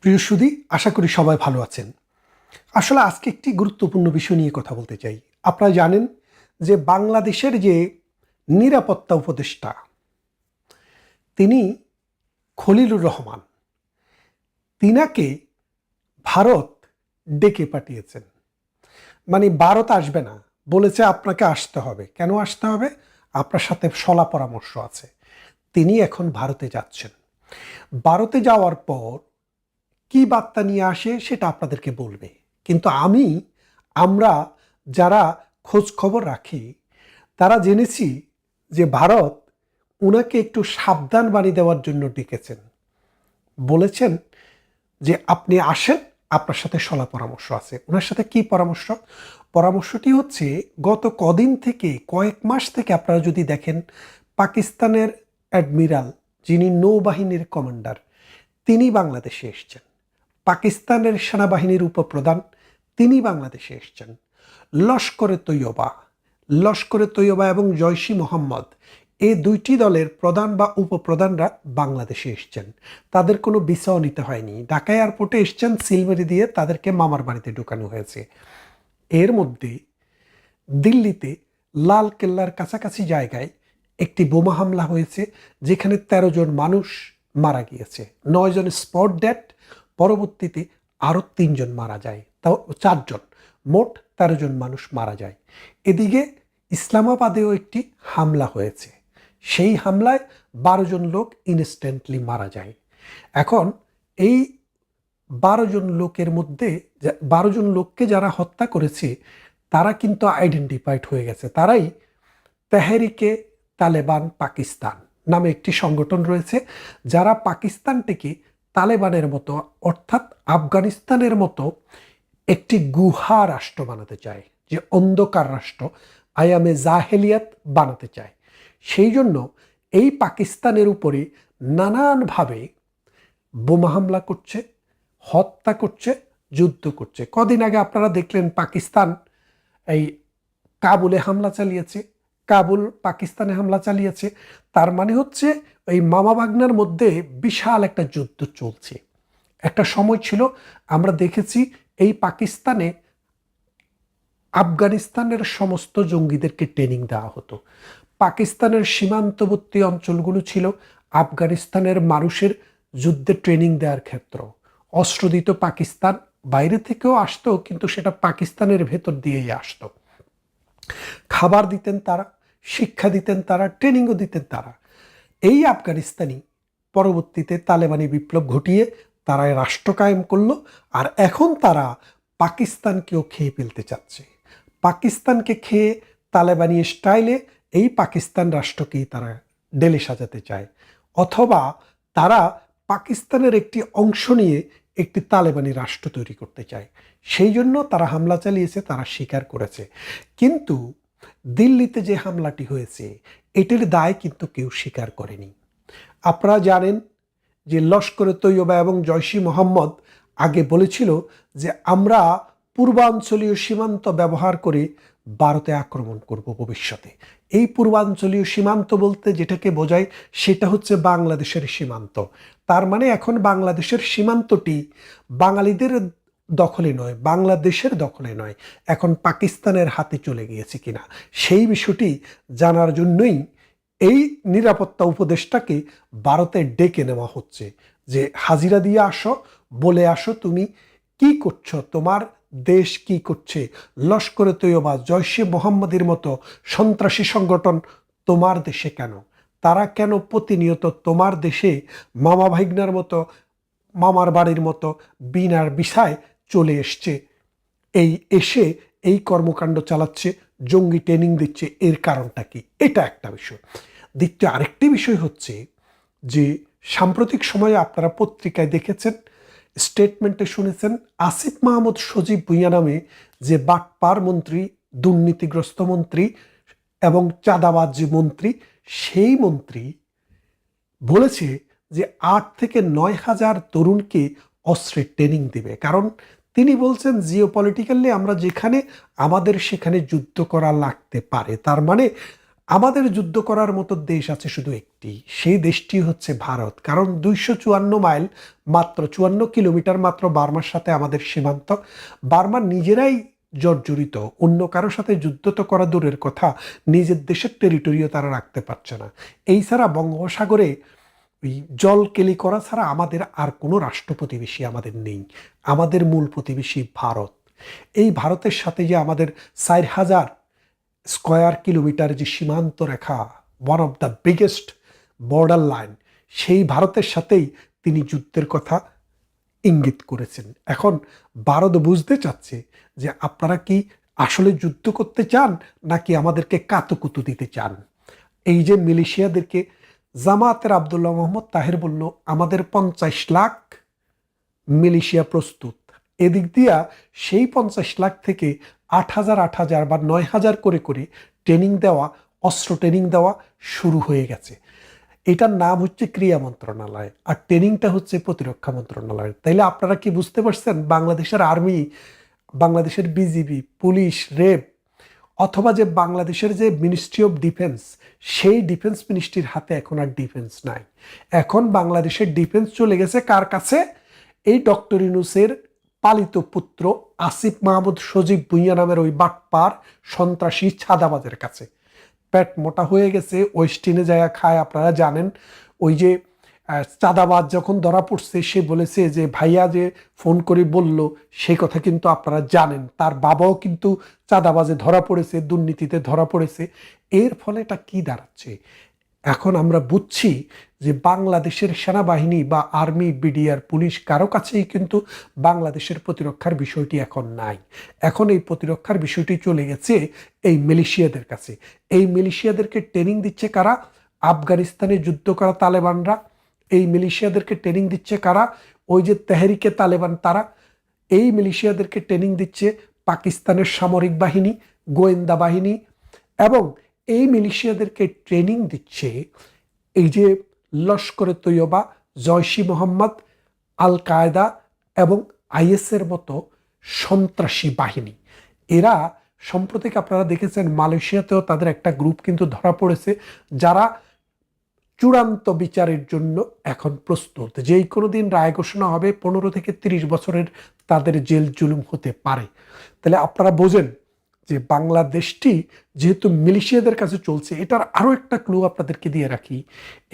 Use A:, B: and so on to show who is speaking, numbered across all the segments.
A: প্রিয় সুদী আশা করি সবাই ভালো আছেন। আসলে আজকে একটি গুরুত্বপূর্ণ বিষয় নিয়ে কথা বলতে চাই। আপনারা জানেন যে বাংলাদেশের যে নিরাপত্তা উপদেষ্টা, তিনি খলিলুর রহমান। তিনাকে ভারত ডেকে পাঠিয়েছেন। মানে ভারত আসবে না, বলেছে আপনাকে আসতে হবে। কেন আসতে হবে? আপনার সাথে সলা পরামর্শ আছে। তিনি এখন ভারতে যাচ্ছেন। ভারতে যাওয়ার পর কি বার্তা নিয়ে আসে সেটা আপনাদেরকে বলবে। কিন্তু আমি, আমরা যারা খোঁজ খবর রাখি, তারা জেনেছি যে ভারত উনাকে একটু সাবধান বাণী দেওয়ার জন্য ডেকেছেন। বলেছেন যে, আপনি আসেন, আপনার সাথে সলা পরামর্শ আছে। ওনার সাথে কি পরামর্শ? পরামর্শটি হচ্ছে, গত কদিন থেকে, কয়েক মাস থেকে আপনারা যদি দেখেন, পাকিস্তানের অ্যাডমিরাল যিনি নৌবাহিনীর কমান্ডার, তিনি বাংলাদেশে এসছেন। পাকিস্তানের সেনাবাহিনীর উপপ্রধান, তিনি বাংলাদেশে এসছেন। লস্করে তৈয়বা লস্করে তৈয়বা এবং জয়সী মোহাম্মদ এই দুইটি দলের প্রধান বা উপপ্রধানরা বাংলাদেশে এসছেন। তাদের কোনো ভিসাও নিতে হয়নি। ঢাকা এয়ারপোর্টে এসছেন, সিলভারি দিয়ে তাদেরকে মামার বাড়িতে ঢুকানো হয়েছে। এর মধ্যে দিল্লিতে লাল কেল্লার কাছাকাছি জায়গায় একটি বোমা হামলা হয়েছে, যেখানে ১৩ জন মানুষ মারা গিয়েছে। নয় জন স্পট ডেট পরবর্তীতে আরও তিনজন মারা যায়, তাও চারজন। মোট তেরো জন মানুষ মারা যায়। এদিকে ইসলামাবাদেও একটি হামলা হয়েছে। সেই হামলায় বারো জন লোক ইনস্ট্যান্টলি মারা যায়। এখন এই বারো জন লোকের মধ্যে বারো জন লোককে যারা হত্যা করেছে, তারা কিন্তু আইডেন্টিফাইড হয়ে গেছে। তারাই তেহরিকে তালেবান পাকিস্তান নামে একটি সংগঠন রয়েছে, যারা পাকিস্তানটিকে তালেবানের মতো, অর্থাৎ আফগানিস্তানের মতো একটি গুহা রাষ্ট্র বানাতে চায়, যে অন্ধকার রাষ্ট্র, আয়ামে জাহেলিয়াত বানাতে চায়। সেই জন্য এই পাকিস্তানের উপরে নানানভাবে বোমা হামলা করছে, হত্যা করছে, যুদ্ধ করছে। কদিন আগে আপনারা দেখলেন পাকিস্তান এই কাবুলে হামলা চালিয়েছে, কাবুল পাকিস্তানে হামলা চালিয়েছে। তার মানে হচ্ছে এই মামা বাগনার মধ্যে বিশাল একটা যুদ্ধ চলছে। একটা সময় ছিল, আমরা দেখেছি এই পাকিস্তানে আফগানিস্তানের সমস্ত জঙ্গিদেরকে ট্রেনিং দেওয়া হতো। পাকিস্তানের সীমান্তবর্তী অঞ্চলগুলো ছিল আফগানিস্তানের মানুষের যুদ্ধে ট্রেনিং দেওয়ার ক্ষেত্র। অস্ত্র দিত পাকিস্তান, বাইরে থেকেও আসতো, কিন্তু সেটা পাকিস্তানের ভেতর দিয়েই আসতো। খাবার দিতেন তারা, শিক্ষা দিতেন তারা ট্রেনিংও দিতেন তারা। এই আফগানিস্তানি পরবর্তীতে তালেবানি বিপ্লব ঘটিয়ে তারা রাষ্ট্র কায়েম করল আর এখন তারা পাকিস্তানকেও খেয়ে ফেলতে চাচ্ছে। পাকিস্তানকে খেয়ে তালেবানি স্টাইলে এই পাকিস্তান রাষ্ট্রকেই তারা ডেলে সাজাতে চায়। অথবা তারা পাকিস্তানের একটি অংশ নিয়ে একটি তালেবানি রাষ্ট্র তৈরি করতে চায়। সেই জন্য তারা হামলা চালিয়েছে, তারা স্বীকার করেছে। কিন্তু দিল্লিতে যে হামলাটি হয়েছে এটির দায় কিন্তু কেউ স্বীকার করেনি। আপনারা জানেন যে লস্করে তৈয়বা এবং জয়সী মোহাম্মদ আগে বলেছিল যে আমরা পূর্বাঞ্চলীয় সীমান্ত ব্যবহার করে ভারতে আক্রমণ করব ভবিষ্যতে। এই পূর্বাঞ্চলীয় সীমান্ত বলতে যেটাকে বোঝায় সেটা হচ্ছে বাংলাদেশের সীমান্ত। তার মানে এখন বাংলাদেশের সীমান্তটি বাঙালিদের দখলে নয়, বাংলাদেশের দখলে নয়, এখন পাকিস্তানের হাতে চলে গিয়েছে কিনা? সেই বিষয়টি জানার জন্যই এই নিরাপত্তা উপদেশটাকে ভারতে ডেকে নেওয়া হচ্ছে যে, হাজিরা দিয়ে আসো, বলে আসো তুমি কি করছ, তোমার দেশ কি করছে? লস্করে তৈয়বা জয়শে মোহাম্মদের মতো সন্ত্রাসী সংগঠন তোমার দেশে কেন? তারা কেন প্রতিনিয়ত তোমার দেশে মামা ভাইগনার মতো, মামার বাড়ির মতো বিনার বিষায় চলে এসছে। এই এসে এই কর্মকাণ্ড চালাচ্ছে, জঙ্গি ট্রেনিং দিচ্ছে, এর কারণটা কি? এটা একটা বিষয়। দ্বিতীয় আরেকটি বিষয় হচ্ছে যে, সাম্প্রতিক সময়ে আপনারা পত্রিকায় দেখেছেন স্টেটমেন্টে শুনেছেন, আসিফ মাহমুদ সজীব ভুইয়া নামে যে বাটপার মন্ত্রী, দুর্নীতিগ্রস্ত মন্ত্রী এবং চাঁদাবাজ যে মন্ত্রী, সেই মন্ত্রী বলেছে যে আট থেকে নয় হাজার তরুণকে অস্ত্রের ট্রেনিং দেবে। কারণ তিনি বলছেন জিও পলিটিক্যালি আমরা যেখানে, আমাদের সেখানে যুদ্ধ করা লাগতে পারে। তার মানে আমাদের যুদ্ধ করার মতো দেশ আছে শুধু একটি। সেই দেশটি হচ্ছে ভারত। কারণ দুইশো চুয়ান্ন মাইল মাত্র, চুয়ান্ন কিলোমিটার মাত্র বার্মার সাথে আমাদের সীমান্ত। বার্মা নিজেরাই জর্জরিত। অন্য কারোর সাথে যুদ্ধ তো করা দূরের কথা। নিজের দেশের টেরিটরিও তারা রাখতে পারছে না। এই ছাড়া বঙ্গোপসাগরে ওই জল কেলি করা ছাড়া আমাদের আর কোনো রাষ্ট্র প্রতিবেশী আমাদের নেই। আমাদের মূল প্রতিবেশী ভারত। এই ভারতের সাথে যে আমাদের চার হাজার স্কোয়ার কিলোমিটার যে সীমান্ত রেখা one of the biggest border line সেই ভারতের সাথেই তিনি যুদ্ধের কথা ইঙ্গিত করেছেন। এখন ভারত বুঝতে চাচ্ছে যে আপনারা কি আসলে যুদ্ধ করতে চান নাকি আমাদেরকে কাতুকুতু দিতে চান? এই যে মিলিশিয়াদেরকে জামাতের আবদুল্লাহ মোহাম্মদ তাহের বলল, আমাদের পঞ্চাশ লাখ মিলিশিয়া প্রস্তুত। এদিক দিয়া সেই পঞ্চাশ লাখ থেকে আট হাজার আট হাজার বা নয় হাজার করে করে ট্রেনিং দেওয়া, অস্ত্র ট্রেনিং দেওয়া শুরু হয়ে গেছে। এটার নাম হচ্ছে ক্রিয়া মন্ত্রণালয় আর ট্রেনিংটা হচ্ছে প্রতিরক্ষা মন্ত্রণালয়। তাইলে আপনারা কি বুঝতে পারছেন, বাংলাদেশের আর্মি বাংলাদেশের বিজিবি পুলিশ রেব অথবা যে বাংলাদেশের যে মিনিস্ট্রি অফ ডিফেন্স সেই ডিফেন্স মিনিস্ট্রির হাতে এখন আর ডিফেন্স নাই। এখন বাংলাদেশের ডিফেন্স চলে গেছে কার কাছে? এই ডক্টর ইনুসের পালিত পুত্র আসিফ মাহমুদ সজীব ভুইয়া নামের ওই বাটপার সন্ত্রাসী ছাদাবাজের কাছে। পেট মোটা হয়ে গেছে ওয়েস্টিনে জায়গা খায়, আপনারা জানেন। ওই যে চাঁদাবাজ যখন ধরা পড়ছে, সে বলেছে যে, ভাইয়া যে ফোন করে বলল, সেই কথা কিন্তু আপনারা জানেন। তার বাবাও কিন্তু চাঁদাবাজে ধরা পড়েছে, দুর্নীতিতে ধরা পড়েছে। এর ফলে এটা কি দাঁড়াচ্ছে? এখন আমরা বুঝছি যে, বাংলাদেশের সেনাবাহিনী বা আর্মি, বিডিআর, পুলিশ কারও কাছেই কিন্তু বাংলাদেশের প্রতিরক্ষার বিষয়টি এখন নাই। এখন এই প্রতিরক্ষার বিষয়টি চলে গেছে এই মিলিশিয়াদের কাছে। এই মিলিশিয়াদেরকে ট্রেনিং দিচ্ছে কারা? আফগানিস্তানে যুদ্ধ করা তালেবানরা এই মিলিশিয়াদেরকে ট্রেনিং দিচ্ছে কারা? ওই যে তেহরিকে তালেবান তারা। এই মিলিশিয়াদেরকে ট্রেনিং দিচ্ছে পাকিস্তানের সামরিক বাহিনী, গোয়েন্দা বাহিনী এবং এই মিলিশিয়াদেরকে ট্রেনিং দিচ্ছে এই যে লস্করে তৈয়বা জয়সি মোহাম্মদ আল কায়দা এবং আইএসের মতো সন্ত্রাসী বাহিনী। এরা সম্প্রতিক আপনারা দেখেছেন মালয়েশিয়াতেও তাদের একটা গ্রুপ কিন্তু ধরা পড়েছে, যারা চূড়ান্ত বিচারের জন্য এখন প্রস্তুত। যেই কোনো দিন রায় ঘোষণা হবে, পনেরো থেকে তিরিশ বছরের তাদের জেল জুলুম হতে পারে। তাহলে আপনারা বোঝেন যে বাংলাদেশটি যেহেতু মিলিশিয়াদের কাছে চলছে, এটার আরও একটা ক্লু আপনাদেরকে দিয়ে রাখি।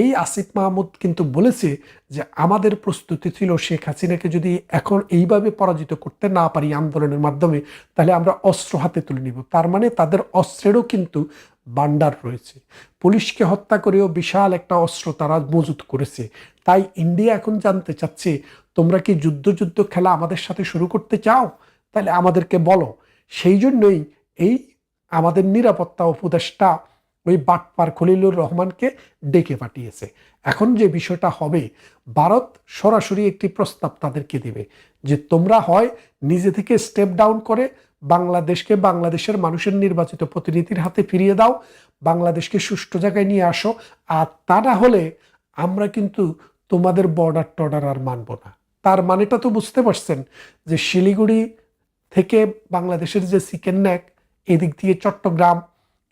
A: এই আসিফ মাহমুদ কিন্তু বলেছে যে, আমাদের প্রস্তুতি ছিল শেখ হাসিনাকে যদি এখন এইভাবে পরাজিত করতে না পারি আন্দোলনের মাধ্যমে, তাহলে আমরা অস্ত্র হাতে তুলে নিব। তার মানে তাদের অস্ত্রেরও কিন্তু বান্ডার রয়েছে। পুলিশকে হত্যা করেও বিশাল একটা অস্ত্র তারা মজুত করেছে। তাই ইন্ডিয়া এখন জানতে চাচ্ছে, তোমরা কি যুদ্ধ যুদ্ধ খেলা আমাদের সাথে শুরু করতে চাও? তাহলে আমাদেরকে বলো। সেই জন্যই এই আমাদের নিরাপত্তা উপদেষ্টা ওই বাটপার খলিলুর রহমানকে ডেকে পাঠিয়েছে। এখন যে বিষয়টা হবে, ভারত সরাসরি একটি প্রস্তাব তাদেরকে দেবে যে তোমরা হয় নিজে থেকে স্টেপ ডাউন করে বাংলাদেশকে বাংলাদেশের মানুষের নির্বাচিত প্রতিনিধির হাতে ফিরিয়ে দাও, বাংলাদেশকে সুষ্ঠু জায়গায় নিয়ে আসো, আর তা না হলে আমরা কিন্তু তোমাদের বর্ডার টর্ডার আর মানব না। তার মানেটা তো বুঝতে পারছেন যে শিলিগুড়ি থেকে বাংলাদেশের যে চিকেন ন্যাক, এদিক দিয়ে চট্টগ্রাম,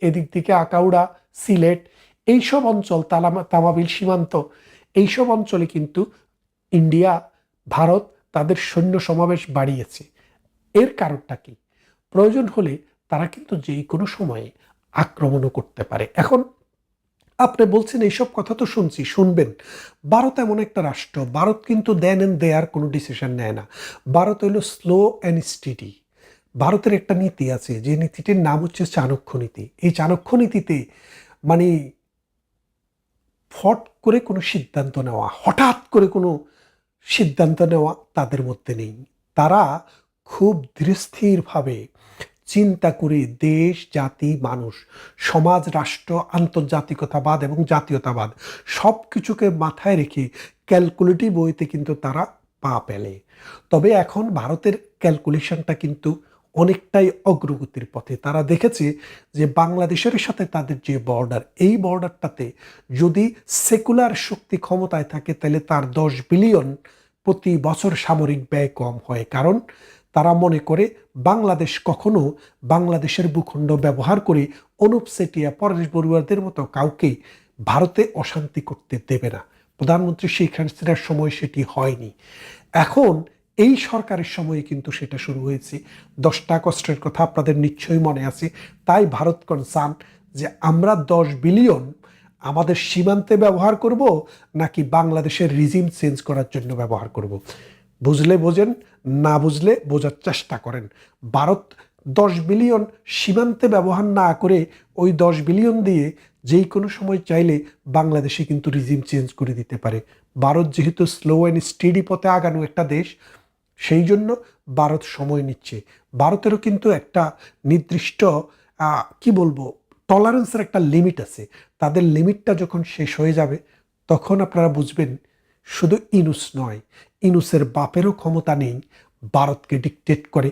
A: এদিক থেকে আকাউড়া, সিলেট, এইসব অঞ্চল, তালামা, তামাবিল সীমান্ত, এইসব অঞ্চলে কিন্তু ইন্ডিয়া, ভারত তাদের সৈন্য সমাবেশ বাড়িয়েছে। এর কারণটা কি? প্রয়োজন হলে তারা কিন্তু যে কোনো সময়ে আক্রমণও করতে পারে। এখন আপনি বলছেন এইসব কথা তো শুনছি, শুনবেন। ভারত এমন একটা রাষ্ট্র, ভারত কিন্তু দেন এন্ড দেয়ার কোনো ডিসিশন নেয় না। ভারত হইল স্লো অ্যান্ড স্টিডি ভারতের একটা নীতি আছে, যে নীতিটির নাম হচ্ছে চাণক্য নীতি। এই চাণক্য নীতিতে মানে ফট করে কোনো সিদ্ধান্ত নেওয়া, হঠাৎ করে কোনো সিদ্ধান্ত নেওয়া তাদের মধ্যে নেই। তারা খুব ধীরস্থিরভাবে চিন্তা করে দেশ, জাতি, মানুষ, সমাজ, রাষ্ট্র, আন্তর্জাতিকতাবাদ এবং জাতীয়তাবাদ সব কিছুকে মাথায় রেখে ক্যালকুলেটিভ বইতে কিন্তু তারা পা পেলে তবে এখন ভারতের ক্যালকুলেশনটা কিন্তু অনেকটাই অগ্রগতির পথে। তারা দেখেছে যে বাংলাদেশের সাথে তাদের যে বর্ডার এই বর্ডারটাতে যদি সেকুলার শক্তি ক্ষমতায় থাকে, তাহলে তার দশ বিলিয়ন প্রতি বছর সামরিক ব্যয় কম হয়। কারণ তারা মনে করে বাংলাদেশ কখনো বাংলাদেশের ভূখণ্ড ব্যবহার করে অনুপ সেটিয়া, পরেশ বড়ুয়াদের মতো কাউকে ভারতে অশান্তি করতে দেবে না। প্রধানমন্ত্রী শেখ হাসিনার সময় সেটি হয়নি। এখন এই সরকারের সময়ে কিন্তু সেটা শুরু হয়েছে। দশটা কষ্টের কথা আপনাদের নিশ্চয়ই মনে আছে। তাই ভারত কনসার্ন যে আমরা দশ বিলিয়ন আমাদের সীমান্তে ব্যবহার করব নাকি বাংলাদেশের রিজিম চেঞ্জ করার জন্য ব্যবহার করব? বুঝলে বোঝেন, না বুঝলে বোঝার চেষ্টা করেন। ভারত দশ বিলিয়ন সীমান্তে ব্যবহার না করে ওই দশ বিলিয়ন দিয়ে যেই কোনো সময় চাইলে বাংলাদেশে কিন্তু রিজিম চেঞ্জ করে দিতে পারে। ভারত যেহেতু স্লো অ্যান্ড স্টেডি পথে আগানো একটা দেশ, সেই জন্য ভারত সময় নিচ্ছে। ভারতেরও কিন্তু একটা নির্দিষ্ট কি বলব টলারেন্সের একটা লিমিট আছে। তাদের লিমিটটা যখন শেষ হয়ে যাবে, তখন আপনারা বুঝবেন শুধু ইনুস নয়, ইনুসের বাপেরও ক্ষমতা নেই। ভারতকে ডিকটেট করে,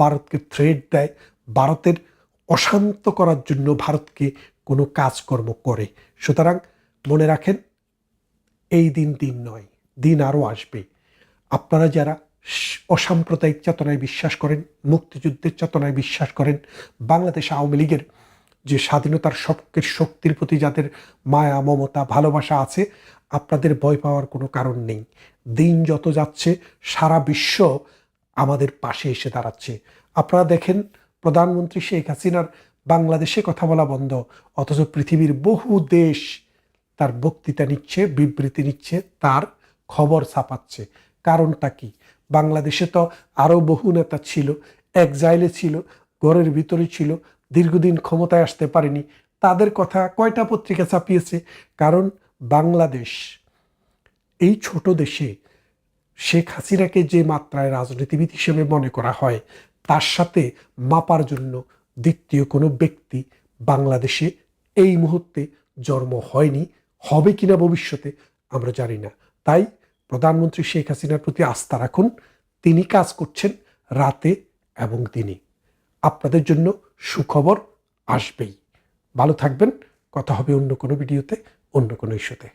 A: ভারতকে থ্রেড দেয়, ভারতের অশান্ত করার জন্য ভারতকে কোনো কাজকর্ম করে। সুতরাং মনে রাখেন, এই দিন দিন নয়, দিন আরও আসবে। আপনারা যারা অসাম্প্রদায়িক চেতনায় বিশ্বাস করেন, মুক্তিযুদ্ধের চেতনায় বিশ্বাস করেন, বাংলাদেশ আওয়ামী লীগের যে স্বাধীনতার শক্তের শক্তির প্রতি যাদের মায়া, মমতা, ভালোবাসা আছে আপনাদের ভয় পাওয়ার কোনো কারণ নেই। দিন যত যাচ্ছে, সারা বিশ্ব আমাদের পাশে এসে দাঁড়াচ্ছে। আপনারা দেখেন, প্রধানমন্ত্রী শেখ হাসিনার বাংলাদেশে কথা বলা বন্ধ, অথচ পৃথিবীর বহু দেশ তার বক্তৃতা নিচ্ছে, বিবৃতি নিচ্ছে, তার খবর ছাপাচ্ছে। কারণটা কি? বাংলাদেশে তো আরও বহু নেতা ছিল, একজাইলে ছিল, ঘরের ভিতরে ছিল, দীর্ঘদিন ক্ষমতায় আসতে পারেনি। তাদের কথা কয়টা পত্রিকা ছাপিয়েছে? কারণ বাংলাদেশ, এই ছোট দেশে শেখ হাসিনাকে যে মাত্রায় রাজনীতিবিদ হিসেবে মনে করা হয়, তার সাথে মাপার জন্য দ্বিতীয় কোনো ব্যক্তি বাংলাদেশে এই মুহূর্তে জন্ম হয়নি, হবে কিনা ভবিষ্যতে আমরা জানি না। তাই প্রধানমন্ত্রী শেখ হাসিনার প্রতি আস্থা রাখুন, তিনি কাজ করছেন রাতে এবং দিনে। আপনাদের জন্য সুখবর আসবেই। ভালো থাকবেন, কথা হবে অন্য কোনো ভিডিওতে। অন্য কোনো ইস্যুতে।